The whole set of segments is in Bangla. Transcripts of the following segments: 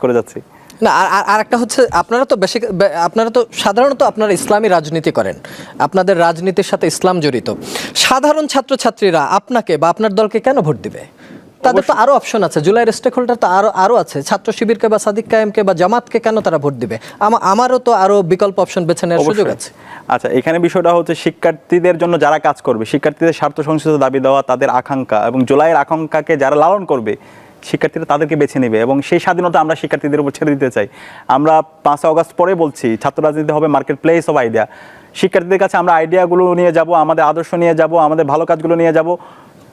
করে যাচ্ছি। না আর- আর একটা হচ্ছে আপনারা তো বেশি আপনারা তো সাধারণত আপনারা ইসলামী রাজনীতি করেন। আপনাদের রাজনীতির সাথে ইসলাম জড়িত। সাধারণ ছাত্রছাত্রীরা আপনাকে বা আপনার দলকে কেন ভোট দিবে? তাদের তো আরও অপশন আছে। জুলাইয়ের স্টেক হোল্ডার তো আরও আরও আছে। ছাত্র শিবিরকে বা সাদিক কায়েমকে বা জামাতকে কেন তারা ভোট দিবে? আমা- আমারও তো আরও বিকল্প অপশন বেছে নেওয়ার সুযোগ আছে। আচ্ছা এখানে বিষয়টা হচ্ছে শিক্ষার্থীদের জন্য যারা কাজ করবে শিক্ষার্থীদের স্বার্থ সংশ্লিষ্ট দাবি দেওয়া তাদের আকাঙ্ক্ষা এবং জুলাইয়ের আকাঙ্ক্ষাকে যারা লালন করবে শিক্ষার্থীরা তাদেরকে বেছে নেবে এবং সেই স্বাধীনতা আমরা শিক্ষার্থীদের উপর ছেড়ে দিতে চাই। আমরা পাঁচ অগস্ট পরে বলছি ছাত্র রাজনীতি হবে মার্কেট প্লেস অফ আইডিয়া শিক্ষার্থীদের কাছে আমরা আইডিয়াগুলো নিয়ে যাব, আমাদের আদর্শ নিয়ে যাব, আমাদের ভালো কাজগুলো নিয়ে যাব।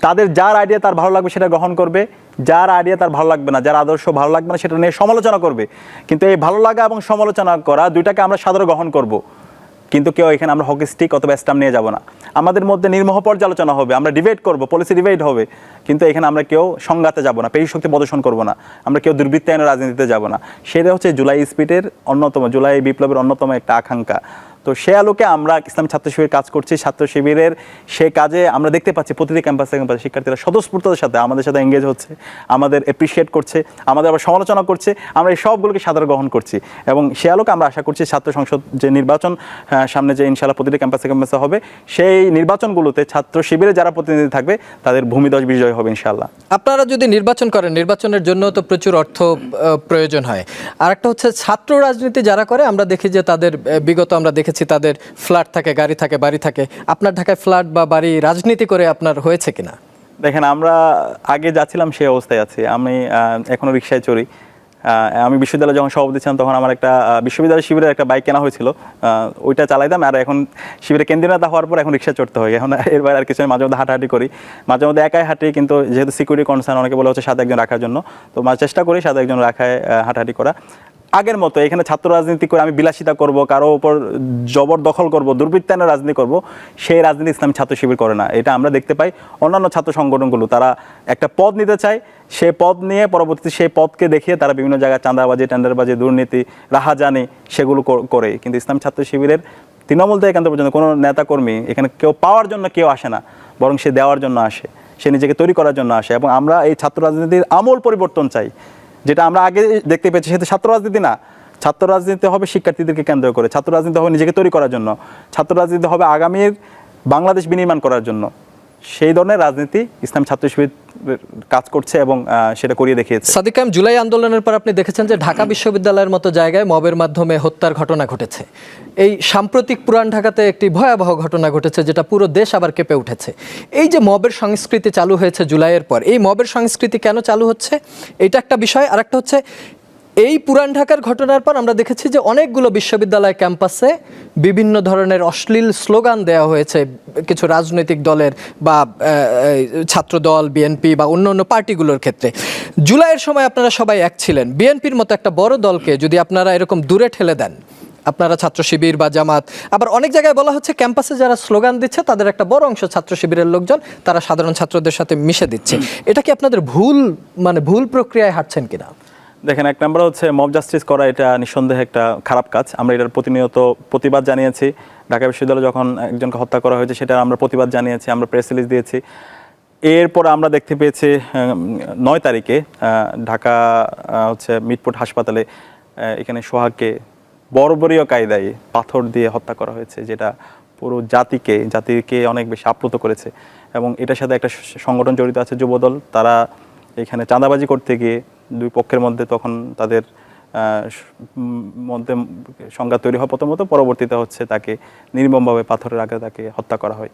তাদের যার আইডিয়া তার ভালো লাগবে সেটা গ্রহণ করবে। যার আইডিয়া তার ভালো লাগবে না, যার আদর্শ ভালো লাগবে না সেটা নিয়ে সমালোচনা করবে। কিন্তু এই ভালো লাগা এবং সমালোচনা করা দুইটাকে আমরা সাদরে গ্রহণ করব। কিন্তু কেউ এখানে আমরা হকি স্টিক অথবা স্টাম নিয়ে যাব না। আমাদের মধ্যে নির্মহ পর্যালোচনা হবে, আমরা ডিবেট করব পলিসি ডিবেট হবে, কিন্তু এখানে আমরা কেউ সংঘাতে যাব না, পেশি শক্তি প্রদর্শন করব না, আমরা কেউ দুর্বৃত্তায়ন রাজনীতিতে যাব না। সেটা হচ্ছে জুলাই স্পিডের অন্যতম, জুলাই বিপ্লবের অন্যতম একটা আকাঙ্ক্ষা। তো সে আলোকে আমরা ইসলাম ছাত্র শিবির কাজ করছি। ছাত্র শিবিরের সে কাজে আমরা দেখতে পাচ্ছি প্রতিটি ক্যাম্পাসে ক্যাম্পাসে শিক্ষার্থীরা স্বতঃস্ফূর্ততার সাথে আমাদের সাথে এঙ্গেজ হচ্ছে, আমাদের এপ্রিসিয়েট করছে, আমাদের আবার সমালোচনা করছে। আমরা এই সবগুলোকে সাদরে গ্রহণ করছি এবং সে আলোকে আমরা আশা করছি ছাত্র সংসদ যে নির্বাচন সামনে যে ইনশাল্লাহ প্রতিটি ক্যাম্পাসে ক্যাম্পাসে হবে, সেই নির্বাচনগুলোতে ছাত্র শিবিরে যারা প্রতিনিধি থাকবে, তাদের ভূমিদশ বিজয় হবে ইনশাল্লাহ আপনারা যদি নির্বাচন করেন, নির্বাচনের জন্য তো প্রচুর অর্থ প্রয়োজন হয়। আর একটা হচ্ছে ছাত্র রাজনীতি যারা করে, আমরা দেখি যে তাদের বিগত আমরা দেখেছি তাদের ফ্ল্যাট থাকে, গাড়ি থাকে, বাড়ি থাকে। আপনার ঢাকায় ফ্ল্যাট বা বাড়ি রাজনীতি করে আপনার হয়েছে কিনা? দেখেন, আমরা আগে যাচ্ছিলাম সেই অবস্থায় আছি। আমি এখনও রিক্সায় চড়ি। আমি বিশ্ববিদ্যালয়ে যখন সভাপতি ছিলাম, তখন আমার একটা বিশ্ববিদ্যালয় শিবিরের একটা বাইক কেনা হয়েছিল। ওইটা চালাইতাম আর এখন শিবিরে কেন্দ্রীয় নেতা হওয়ার পর এখন রিক্সা চড়তে হয়। এখন এর বাইরে আর কিছু মাঝে মধ্যে হাঁটাহাঁটি করি। মাঝে মধ্যে একাই হাঁটি, কিন্তু যেহেতু সিকিউরিটি কনসার্ন অনেকে বলে হচ্ছে সাথে একজন রাখার জন্য। তো চেষ্টা করি সাথে একজন রাখায় হাঁটাহাঁটি করা। আগের মতো, এখানে ছাত্র রাজনীতি করে আমি বিলাসিতা করব, কারও উপর জবরদখল করব, দুর্বৃত্তায়নের রাজনীতি করব, সেই রাজনীতি ইসলামী ছাত্র শিবির করে না। এটা আমরা দেখতে পাই অন্যান্য ছাত্র সংগঠনগুলো। তারা একটা পদ নিতে চায়, সে পদ নিয়ে পরবর্তীতে সেই পদকে দেখিয়ে তারা বিভিন্ন জায়গায় চাঁদাবাজি, টেন্ডারবাজি, দুর্নীতি, রাহাজানি সেগুলো করে কিন্তু ইসলাম ছাত্র শিবিরের তৃণমূল থেকে কেন্দ্র পর্যন্ত কোনো নেতাকর্মী এখানে কেউ পাওয়ার জন্য কেউ আসে না, বরং সে দেওয়ার জন্য আসে, সে নিজেকে তৈরি করার জন্য আসে। এবং আমরা এই ছাত্র রাজনীতির আমূল পরিবর্তন চাই। যেটা আমরা আগে দেখতে পেয়েছি, সেটা ছাত্র রাজনীতি না। ছাত্র রাজনীতি হবে শিক্ষার্থীদেরকে কেন্দ্র করে। ছাত্র রাজনীতি হবে নিজেকে তৈরি করার জন্য। ছাত্র রাজনীতি হবে আগামীর বাংলাদেশ বিনির্মাণ করার জন্য। সেই ধরনের রাজনীতি ইসলাম ছাত্র শিবির কাজ করছে এবং সেটা করিয়ে দেখিয়েছে। সাদিক জুলাই আন্দোলনের পর আপনি দেখেছেন যে ঢাকা বিশ্ববিদ্যালয়ের মতো জায়গায় মবের মাধ্যমে হত্যার ঘটনা ঘটেছে। এই সাম্প্রতিক পুরান ঢাকাতে একটি ভয়াবহ ঘটনা ঘটেছে, যেটা পুরো দেশ আবার কেঁপে উঠেছে। এই যে মবের সংস্কৃতি চালু হয়েছে জুলাইয়ের পর, এই মবের সংস্কৃতি কেন চালু হচ্ছে? এটা একটা বিষয়। আর একটা হচ্ছে এই পুরান ঢাকার ঘটনার পর আমরা দেখেছি যে অনেকগুলো বিশ্ববিদ্যালয় ক্যাম্পাসে বিভিন্ন ধরনের অশ্লীল স্লোগান দেওয়া হয়েছে। কিছু রাজনৈতিক দলের বা ছাত্র দল বিএনপি বা অন্য অন্য পার্টিগুলোর ক্ষেত্রে। জুলাইয়ের সময় আপনারা সবাই এক ছিলেন। বিএনপির মতো একটা বড় দলকে যদি আপনারা এরকম দূরে ঠেলে দেন, আপনারা ছাত্র শিবির বা জামাত, আবার অনেক জায়গায় বলা হচ্ছে ক্যাম্পাসে যারা স্লোগান দিচ্ছে, তাদের একটা বড় অংশ ছাত্র শিবিরের লোকজন, তারা সাধারণ ছাত্রদের সাথে মিশে দিচ্ছে। এটা কি আপনাদের ভুল মানে ভুল প্রক্রিয়ায় হাঁটছেন কিনা? দেখেন, এক নম্বর হচ্ছে মব জাস্টিস করা এটা নিঃসন্দেহে একটা খারাপ কাজ। আমরা এটার প্রতিনিয়ত প্রতিবাদ জানিয়েছি। ঢাকা বিশ্ববিদ্যালয়ে যখন একজনকে হত্যা করা হয়েছে, সেটা আমরা প্রতিবাদ জানিয়েছি, আমরা প্রেস রিলিজ দিয়েছি। এরপর আমরা দেখতে পেয়েছি নয় তারিখে ঢাকা হচ্ছে মিটপুট হাসপাতালে এখানে সোহাগকে বর্বরীয় কায়দায় পাথর দিয়ে হত্যা করা হয়েছে, যেটা পুরো জাতিকে জাতিকে অনেক বেশি আপ্লুত করেছে। এবং এটার সাথে একটা সংগঠন জড়িত আছে যুবদল। তারা এখানে চাঁদাবাজি করতে গিয়ে দুই পক্ষের মধ্যে তখন তাদের মধ্যে সংঘাত তৈরি হওয়া প্রথমত, পরবর্তীতে হচ্ছে তাকে নির্মমভাবে পাথরের আগে তাকে হত্যা করা হয়।